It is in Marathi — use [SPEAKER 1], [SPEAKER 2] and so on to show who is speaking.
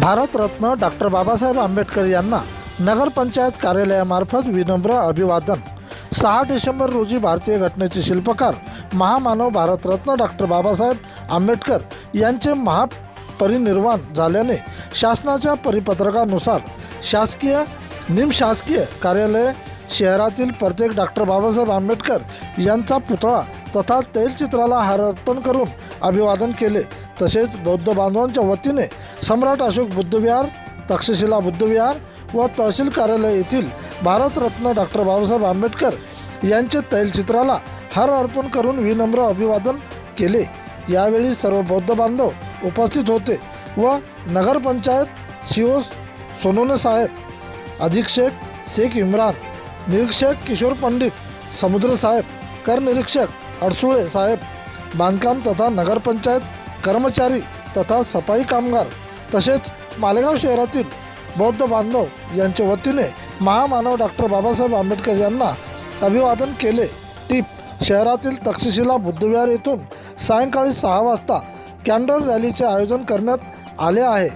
[SPEAKER 1] भारतरत्न डॉक्टर बाबासाहेब आंबेडकर यांना नगरपंचायत कार्यालयामार्फत विनम्र अभिवादन. सहा डिसेंबर रोजी भारतीय घटनेचे शिल्पकार महामानव भारतरत्न डॉक्टर बाबासाहेब आंबेडकर यांचे महापरिनिर्वाण झाल्याने शासनाच्या परिपत्रकानुसार शासकीय निमशासकीय कार्यालय शहरातील प्रत्येक डॉक्टर बाबासाहेब आंबेडकर यांचा पुतळा तथा तैलचित्राला हार अर्पण करून अभिवादन केले. तसेच बौद्ध बांधवांच्या वतीने सम्राट अशोक बुद्धविहार तक्षशिला बुद्धविहार व तहसील कार्यालय येथील भारतरत्न डॉक्टर बाबासाहेब आंबेडकर यांचे तैलचित्राला हार अर्पण करून विनम्र अभिवादन केले. यावेळी सर्व बौद्ध बांधव उपस्थित होते व नगरपंचायत शिव सोनवणे साहेब अधीक्षक शेख इम्रान निरीक्षक किशोर पंडित समुद्र साहेब करनिरीक्षक अडसुळे साहेब बांधकाम तथा नगरपंचायत कर्मचारी तथा सफाई कामगार तसेच मालेगाव शहरातील बौद्ध बांधव यांच्या वतीने महामानव डॉक्टर बाबासाहेब आंबेडकर यांना अभिवादन केले. टीप शहरातील तक्षशिला बुद्धविहार येथून सायंकाळी सहा वाजता कॅन्डल रॅलीचे आयोजन करण्यात आले आहे.